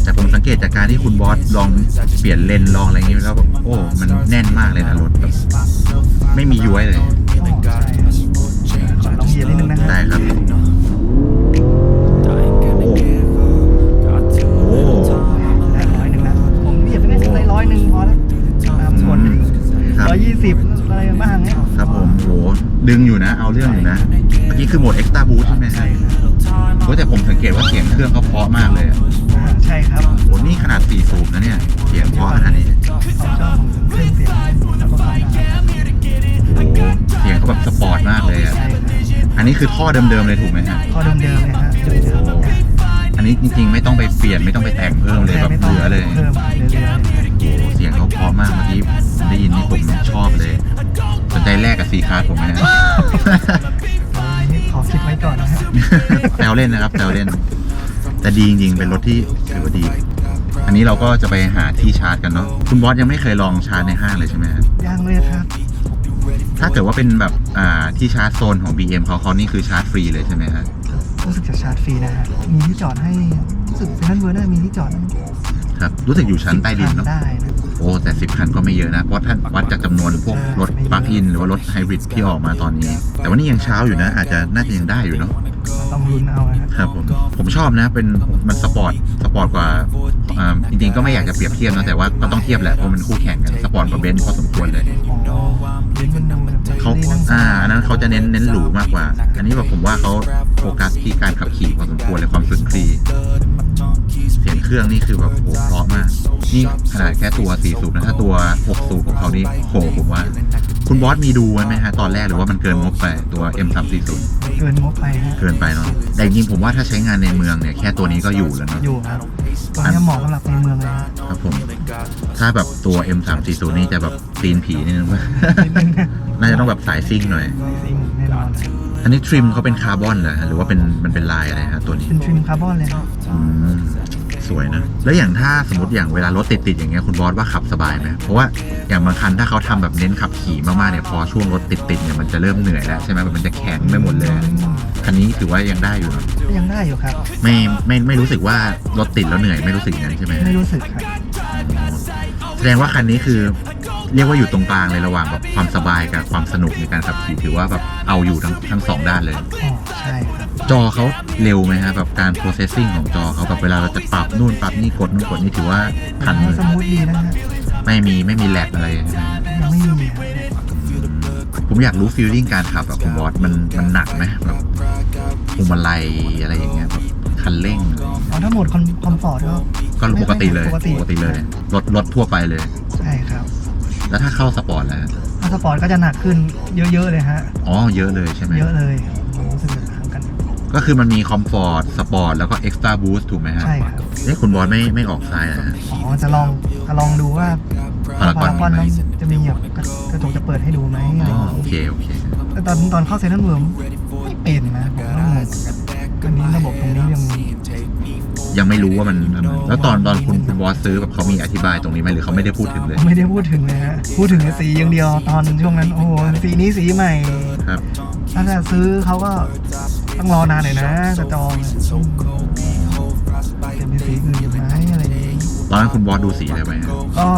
[SPEAKER 1] แต่ผมสังเกตจากการที่คุณบอสลองเปลี่ยนเลนลองอะไรอย่างนี้แล้วแบบโอ้ มันแน่นมากเลยนะรถแบบไม่มีย้วยเลย
[SPEAKER 2] คือ
[SPEAKER 1] โห
[SPEAKER 2] มด
[SPEAKER 1] Extra Boost ใช่ไหมฮะโอ้แต่ผมสังเกตว่าเสียงเครื่องเขาเพราะมากเลยอะ
[SPEAKER 2] อ่าใช่ครับ
[SPEAKER 1] โหนี่ขนาด4สูบนะเนี่ย เสียงเพราะขนาดนี้
[SPEAKER 2] ความชอบของเครื่องเสียงแล้วก็ความดัง
[SPEAKER 1] โอ้เสียงเขาแบบสปอร์ตมากเลยอะ
[SPEAKER 2] ใช่ครับ
[SPEAKER 1] อันนี้คือท่อเดิมๆเลยถูกไหมฮะ
[SPEAKER 2] ข้อเดิมๆเลยฮะเดิมๆ
[SPEAKER 1] อันนี้จริงๆ ไม่ต้องไปเปลี่ยนไม่ต้องไปแต่งเพิ่มเลยแบบ
[SPEAKER 2] ไม่
[SPEAKER 1] เห
[SPEAKER 2] ต้อง
[SPEAKER 1] ลือเลย
[SPEAKER 2] เพิ่มเหลือๆ
[SPEAKER 1] โอ้เสียงเขาเพราะมากเมื่อกี้ผมได้ยินนี่ผมชอบเลยสนใจแลกกับซีคาร์ดผมไหมนะ แซวเล่นนะครับแซวเล่น แต่ดีจริงๆ เป็นรถที่ถือว่าดี อันนี้เราก็จะไปหาที่ชาร์จกันเนาะคุณบอสยังไม่เคยลองชาร์จในห้างเลยใช่ไหมฮะ
[SPEAKER 2] ยังเลยครับ
[SPEAKER 1] ถ้าเกิดว่าเป็นแบบอ่าที่ชาร์จโซนของ BM เขาเขานี่คือชาร์จฟรีเลยใช่ไหมฮะ
[SPEAKER 2] รู้สึกจะชาร์จฟรีนะฮะมีที่จอดให้รู้สึกเซ็นทรัลเวิร์น่ามีที่จอดให้
[SPEAKER 1] ครับรู้สึกอยู่ชั้นใต้ดินเนาะ
[SPEAKER 2] ได้นะ
[SPEAKER 1] โอ้แต่สิบคันก็ไม่เยอะนะ เพราะท่านวัดจากจำนวนพวกรถปลั๊กอินหรือว่ารถไฮบริดที่ออกมาตอนนี้ แต่ว่านี่ยังเช้าอยู่นะ อาจจะน่าจะยังได้อยู่เนาะ
[SPEAKER 2] ต้องลุ้นเอานะครับ
[SPEAKER 1] ผมผมชอบนะเป็นมันสปอร์ตสปอร์ตกว่าอ่าจริงๆก็ไม่อยากจะเปรียบเทียบนะแต่ว่าก็ต้องเทียบแหละเพราะมันคู่แข่งกันสปอร์ตกว่าเบนซ์พอสมควรเลยเขาอ่าอันนั้นเขาจะเน้นเน้นหรูมากกว่า อันนี้แบบผมว่าเขาโฟกัสที่การขับขี่พอสมควรเลยความสุนทรีเสียงเครื่องนี่คือแบบโอ้เพราะมาก นี่ขนาดแค่ตัว 4 สูบนะ ถ้าตัว 6 สูบของเขานี่โหผมว่า คุณบอสมีดูไหมฮะ ตอนแรกหรือว่ามันเกินงบไปตัว M340
[SPEAKER 2] เกินงบไปฮะ
[SPEAKER 1] เกินไปเนาะแต่จริงๆผมว่าถ้าใช้งานในเมืองเนี่ยแค่ตัวนี้ก็อยู่แล้วเนาะ
[SPEAKER 2] อยู่ครับตัวนี้เหมาะสำหรับในเมืองเลยฮะ
[SPEAKER 1] ครับผม ถ้าแบบตัว M340 นี่จะแบบตีนผีนิดนึงว่า
[SPEAKER 2] นิดนึงนะ
[SPEAKER 1] น่าจะต้องแบบสายซิ่งหน่อย
[SPEAKER 2] ซิ่งแน่นอน
[SPEAKER 1] อันนี้ทริมเขาเป็นคาร์บอนเหรอฮะหรือว่าเป็นมันเป็นลายอะไรฮะตัวนี้
[SPEAKER 2] เป็นทริมคาร์บอนเลยครับ
[SPEAKER 1] อืม สวยนะ แล้วอย่างถ้าสมมติอย่างเวลารถติดๆอย่างเงี้ยคุณบอสว่าขับสบายไหมเพราะว่าอย่างบางคันถ้าเขาทำแบบเน้นขับขี่มากๆเนี่ยพอช่วงรถติดๆเนี่ยมันจะเริ่มเหนื่อยแล้วใช่ไหมมันจะแข็งไปหมดเลยคันนี้ถือว่ายังได้อยู่เนอะ
[SPEAKER 2] ยังได้อยู่ครับ
[SPEAKER 1] ไม่ไม่ไม่รู้สึกว่ารถติดแล้วเหนื่อยไม่รู้สึกอย่างนั้นใช่ไหม
[SPEAKER 2] ไม่รู้สึกครับ
[SPEAKER 1] แส ดงว่าคันนี้คือเรียกว่าอยู่ตรงกลางเลยระหว่างแบบความสบายกับความสนุกในการขับขี่ถือว่าแบบเอาอยู่ทั้งทั้งสองด้านเลย
[SPEAKER 2] อ๋อใช่ครับ
[SPEAKER 1] จอเขาเร็วไหมฮะแบบการ processing ของจอเขาแบบเวลาเราจะปรับนู่นปรับนี่กดนู่นกดนี่ถือว่าทัน
[SPEAKER 2] ให้สมูทดีนะฮะ
[SPEAKER 1] ไม่มีไม่มีแลกอะไรใช่ไหม
[SPEAKER 2] ยังไม่มีครับ
[SPEAKER 1] ผมอยากรู้ฟีลลิ่งการขับแบบคุณบอสมันมันหนักไหมแบบพวงมาลัยอะไรอย่างเงี้ยแบบคันเร่ง
[SPEAKER 2] อ๋อถ้าโหมดคอมคอมฟอร์ตก็
[SPEAKER 1] ก็ปกติเลย
[SPEAKER 2] ปกติ
[SPEAKER 1] ปกติเลยรถรถทั่วไปเลย
[SPEAKER 2] ใช่ครับ
[SPEAKER 1] แล้วถ้าเข้าสปอร์ตแล้ว
[SPEAKER 2] ถ้าสปอร์ตก็จะหนักขึ้นเยอะๆเลยฮะ
[SPEAKER 1] อ๋อเยอะเลยใช่ไหม
[SPEAKER 2] เยอะเลยรู้สึกต่างกัน
[SPEAKER 1] ก็คือมันมีคอมฟอร์ตสปอร์ตแล้วก็เอ็กซ์ตร้าบูสต์ถูกไหมฮะ
[SPEAKER 2] ใช่ครับ
[SPEAKER 1] เอ๊ะคุณบอสไม่ไม่ออกซ้ายนะฮะ
[SPEAKER 2] อ๋อจะลองจะลองดูว่า
[SPEAKER 1] พารากอน
[SPEAKER 2] พาร
[SPEAKER 1] มีไหม
[SPEAKER 2] นั้นจะมีแบบกระกระจกจะเปิดให้ดูไหมอะไร
[SPEAKER 1] อ๋
[SPEAKER 2] อ
[SPEAKER 1] อย่างโอ
[SPEAKER 2] งี้
[SPEAKER 1] เคโอเค
[SPEAKER 2] แต่ตอนตอนเข้าเซ็นทรัลเวิร์มไม่เป็นนะ ยัง
[SPEAKER 1] ไม่รู้ว่ามันอันนั้นแล้วตอนตอนคุณคุณบอสซื้อแบบเขามีอธิบายตรงนี้ไหมหรือเขาไม่ได้พูดถึงเลย
[SPEAKER 2] ไม่ได้พูดถึงเลยฮะพูดถึงแต่สีอย่างเดียวตอนช่วงนั้นโอ้โหสีนี้สีใหม่
[SPEAKER 1] ครับ
[SPEAKER 2] ถ้าจะซื้อเขาก็ต้องรอนานหน่อยนะจะจองจะมีสีอื่นอยู่ไหมอะไรอย่างงี้
[SPEAKER 1] ตอนนั้นคุณบอสดูสีอะไรไปฮะ
[SPEAKER 2] ก็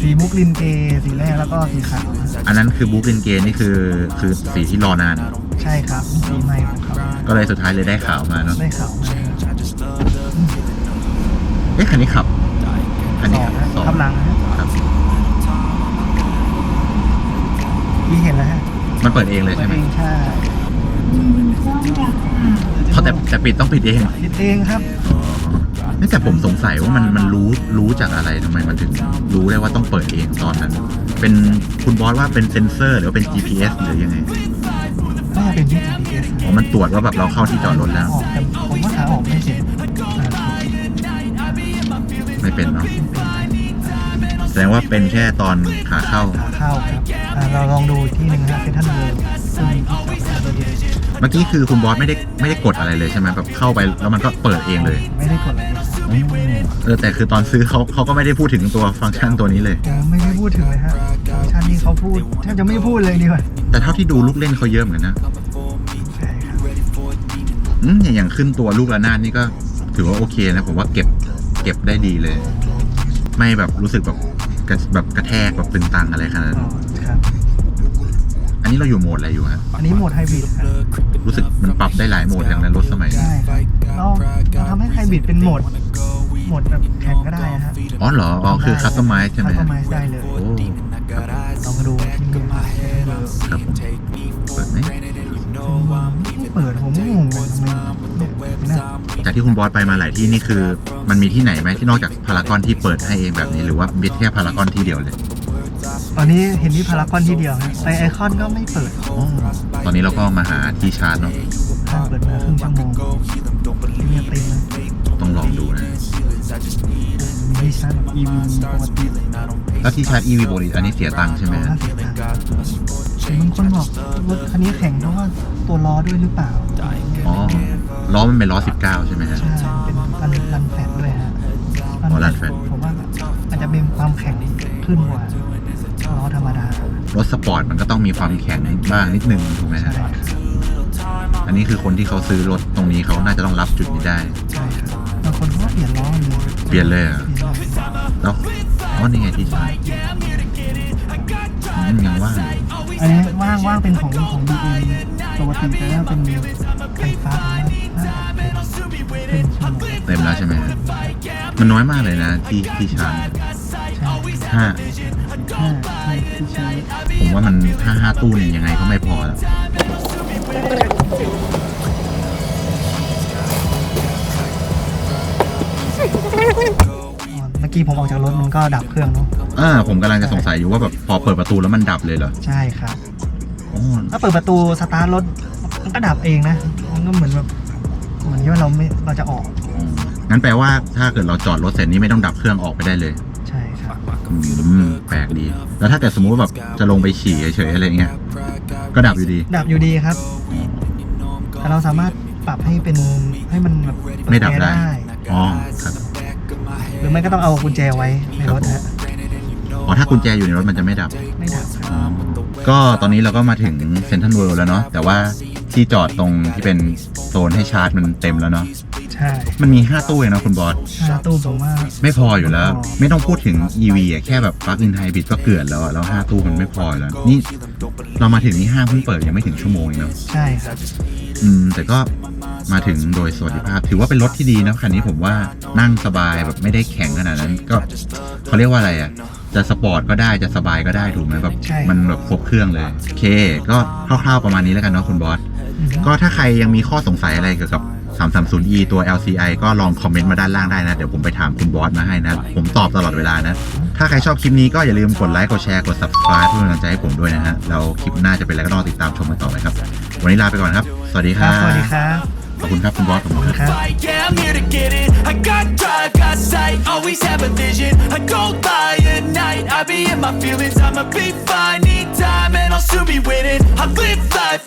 [SPEAKER 2] สีบุกลินเกสีแรกแล้วก็สีขาว
[SPEAKER 1] อันนั้นคือบุ๊กลินเกนนี่คือคือสีที่รอนาน
[SPEAKER 2] ใช่ครับสีใหม่ของเขา
[SPEAKER 1] ก็เลยสุดท้ายเลยได้ขาวมาเนาะ
[SPEAKER 2] ได้ขาวมา
[SPEAKER 1] เอ๊ะคันนี้ขับคัน
[SPEAKER 2] ส
[SPEAKER 1] นี้
[SPEAKER 2] อง
[SPEAKER 1] ขับ
[SPEAKER 2] นะ
[SPEAKER 1] สอง
[SPEAKER 2] ขับหลังนะครับ พี่เห็นแล้วฮะ
[SPEAKER 1] มันเปิดเองเลย
[SPEAKER 2] เปิ
[SPEAKER 1] ใช่
[SPEAKER 2] ด
[SPEAKER 1] ไหม
[SPEAKER 2] เองใช่
[SPEAKER 1] เขาแต่แต่ปิดต้องปิดเอง
[SPEAKER 2] ปิดเองครับ
[SPEAKER 1] นี่แต่ผมสงสัยว่ามันมันรู้รู้จากอะไรทำไมมันถึงรู้ได้ว่าต้องเปิดเองตอนนั้น เป็นคุณบอสว่าเป็นเซ็นเซอร์หรือว่าเป็น GPS หรือยังไง
[SPEAKER 2] น่าจะเป็นที่ GPS
[SPEAKER 1] อ๋อมันตรวจว่าแบบเราเข้าที่จอดรถแล้ว
[SPEAKER 2] ออกแต่ผมว่าขาออกไม่เสร็จ
[SPEAKER 1] ไม่เป็นเนาะแสดงว่าเป็นแค่ตอนขาเข้า
[SPEAKER 2] ขาเข้าครับอ่าเราลองดูอีกที่หนึ่งนะเซ็นทรัลเวิลด์ซึ่งมีที่จอดรถตัวเดียว
[SPEAKER 1] เมื่อกี้คือคุณบอสไม่ได้ไม่ได้กดอะไรเลยใช่ไหมแบบเข้าไปแล้วมันก็เปิดเองเลย
[SPEAKER 2] ไม่ได้กดอะไรเลยครับ
[SPEAKER 1] เออแต่คือตอนซื้อเขาเขาก็ไม่ได้พูดถึงตัวฟังก์ชันตัวนี้เลย
[SPEAKER 2] ผมไม่ได้พูดถึงเลยฮะฟังก์ชันนี้เขาพูดแทบจะไม่พูดเลยดีกว่า
[SPEAKER 1] แต่เท่าที่ดูลูกเล่นเขาเยอะเหมือนกันนะ
[SPEAKER 2] ใช่ครับ
[SPEAKER 1] อืมอย่างอย่างขึ้นตัวลูกระนาดนี่ก็ถือว่าโอเคนะผมว่าเก็บ เก็บได้ดีเลย ไม่แบบรู้สึกแบบกระแบบกระแทกแบบตึงตังอะไรขนาด
[SPEAKER 2] อ๋
[SPEAKER 1] นั้
[SPEAKER 2] อนครับ
[SPEAKER 1] อันนี้เราอยู่โหมดอะไรอยู่ฮะ
[SPEAKER 2] อันนี้โหมดไฮบริดครับ
[SPEAKER 1] รู้สึกมันปรับได้หลายโหมดอย่างในรถสมัยนี้
[SPEAKER 2] ได้ครับเราเราทำให้ไฮบริดเป็นโหมดโหมดแบบแข่งก็ได้นะฮะ
[SPEAKER 1] อ๋อเหรออ๋อคือคัสตอมไมซ์ใช่ไหม
[SPEAKER 2] คัสตอ
[SPEAKER 1] ฮะ
[SPEAKER 2] มไมซ์ได้เลย
[SPEAKER 1] โอ้
[SPEAKER 2] ลองมาดูที่นี่ครับ
[SPEAKER 1] ครับผมเปิดไหม
[SPEAKER 2] ไม่ เปิดผมไม่งงเลยทำไมเนี่ยไม่น่า
[SPEAKER 1] จากที่คุณบอสไปมาหลายที่นี่คือ มันมีที่ไหนไหมที่นอกจากพารากอนที่เปิดให้เองแบบนี้หรือว่ามีแค่พารากอนที่เดียวเลย
[SPEAKER 2] ตอนนี้เห็นที่พารากอนที่เดียวนะไปไอคอนก็ไม่เปิด
[SPEAKER 1] อ๋อตอนนี้เราก็มาหาที่ชาร์จเนาะ
[SPEAKER 2] ห้างเปิดมาครึ่งชั่วโมงที่เนี่ยเต็มนะ
[SPEAKER 1] ต้องลองดูนะ
[SPEAKER 2] มีที่ชาร์จแบบ EV ปกติ
[SPEAKER 1] แล้วที่ชาร์จ EV ปกติอันนี้เสียตังค์ใช่ไหม
[SPEAKER 2] ค่า
[SPEAKER 1] ฮะ
[SPEAKER 2] เสียตังค์แต่บางคนบอกรถคันนี้แข่งเพราะว่าตัวล้อด้วยหรือเปล่า
[SPEAKER 1] อ๋อล้อมันเป็นล้อ 19 ใช่ไหมฮะ
[SPEAKER 2] ใช่เป็นรันรันแฟตด้วยฮะ
[SPEAKER 1] อ๋อรันแฟต
[SPEAKER 2] ผมว่าอาจจะมีความแข็งขึ้นกว่าล้อธรรมดาร
[SPEAKER 1] ถสปอร์ตมันก็ต้องมีความแข็งบ้างนิดนึงถูกไหม
[SPEAKER 2] ใช่
[SPEAKER 1] ฮะ
[SPEAKER 2] ครับ
[SPEAKER 1] อันนี้คือคนที่เขาซื้อรถตรงนี้เขาน่าจะต้องรับจุดนี้ได้
[SPEAKER 2] ใช่ครับบางคนเขาก็เปลี่ยนล้อเลย
[SPEAKER 1] เปลี่ยนเลยเหรอะ
[SPEAKER 2] เปลี่ยนล้อ
[SPEAKER 1] แล้วอ๋อนี่ไงที่ชาร์จอืมยังว่างอยู่
[SPEAKER 2] อันนี้ว่างว่างเป็นของของ b ีปกติแต่ว่าเป็นไฟฟ้าผมว่าน่าจะเต็
[SPEAKER 1] มแล้วใช่ไหมมันน้อยมากเลยนะ ที่ที่ชาร์จห้า
[SPEAKER 2] ห้าใช่ที่ใช้
[SPEAKER 1] ผมว่ามันถ้าห้าตู้เนี่ยยังไงก็ไม่พอแล้ว
[SPEAKER 2] เมื่อ กี้กี้ผมออกจากรถมันก็ดับเครื่องเนาะ
[SPEAKER 1] อ่าผมกำลังจะสงสัยอยู่ว่าแบบพอเปิดประตูแล้วมันดับเลยเหรอ
[SPEAKER 2] ใช่ครับ
[SPEAKER 1] โอ้
[SPEAKER 2] ถ้าเปิดประตูสตาร์ทรถมันก็ดับเองนะมันก็เหมือนแบบเหมือนที่ว่าเราไม่เราจะออก
[SPEAKER 1] อืมงั้นแปลว่าถ้าเกิดเราจอดรถเสร็จนี่ไม่ต้องดับเครื่องออกไปได้เลย
[SPEAKER 2] ใช่ครับ
[SPEAKER 1] อืมแปลกดี แล้วถ้าเกิดสมมุติว่าแบบจะลงไปฉี่เฉยๆอะไรเงี้ยก็ดับอยู่ดี
[SPEAKER 2] ดับอยู่ดีครับ แต่เราสามารถปรับให้เป็นให้มันแบบ
[SPEAKER 1] ไม่ดับ
[SPEAKER 2] กุญแจ
[SPEAKER 1] ได้ อ๋อครับ
[SPEAKER 2] หรือไม่ก็ต้องเอากุญแจไว้ในรถนะฮะ
[SPEAKER 1] อ๋อถ้ากุญแจอยู่ในรถมันจะไม่ดับ
[SPEAKER 2] ไม่ดับครับ
[SPEAKER 1] อ๋อก็ตอนนี้เราก็มาถึงเซนทรัลเวิลด์แล้วเนาะแต่ว่าที่จอดตรงที่เป็นโซนให้ชาร์จมันเต็มแล้วเนาะ
[SPEAKER 2] ใช่
[SPEAKER 1] มันมี 5 ตู้เองนะคุณบอส
[SPEAKER 2] ห้าตู้ผมว่า
[SPEAKER 1] ไม่พออยู่แล้ว
[SPEAKER 2] ไม่พอ
[SPEAKER 1] ไม่ต้องพูดถึง EV อะแค่แบบปลั๊กอินไฮบริดก็เกลื่อนแล้วอะแล้ว5ตู้มันไม่พออยู่แล้ว นี่เรามาถึงนี่ห้างเพิ่งเปิดยังไม่ถึงชั่วโมงเองเนาะ
[SPEAKER 2] ใช่ครับ
[SPEAKER 1] อืมแต่ก็ มาถึงโดยสวัสดิภาพ ถือว่าเป็นรถที่ดีนะคันนี้ผมว่านั่งสบายแบบไม่ได้แข็งขนาดนั้น ก็เขาเรียกว่าอะไรอะ จะสปอร์ตก็ได้จะสบายก็ได้ถูกไหมแบบ
[SPEAKER 2] ใช่
[SPEAKER 1] มันแบบครบเครื่องเลยโอเค ก็คร่าวๆประมาณนี้แล้วกันเนาะคุณบอส
[SPEAKER 2] อือฮึ
[SPEAKER 1] ก็ถ้าใครยังมีข้อสงสัยอะไรเกี่ยวกับ 330e ตัว LCI ก็ลองคอมเมนต์มาด้านล่างได้นะ เดี๋ยวผมไปถามคุณบอสมาให้นะ ผมตอบตลอดเวลานะ ถ้าใครชอบคลิปนี้ก็อย่าลืมกดไลค์กดแชร์กด subscribe เพื่อเป็นกำลังใจให้ผมด้วยนะฮะแล้วคลิปหน้าจะเป็นอะไรก็ต้องติดตามชมกันต่อไปครับ วันนี้ลาไปก่อนครับ สวัสดี
[SPEAKER 2] ค
[SPEAKER 1] ค
[SPEAKER 2] รั
[SPEAKER 1] รั
[SPEAKER 2] บบสวัสดีครับ
[SPEAKER 1] ขอบคุณครับคุณบอสขอบคุณครับ
[SPEAKER 2] ครับ
[SPEAKER 5] Fight, yeah, I'm here to get it. I got drive, got sight, always have a vision. I go by at night, I be in my feelings. I'ma be fine, need time, and I'll soon be winning. I live life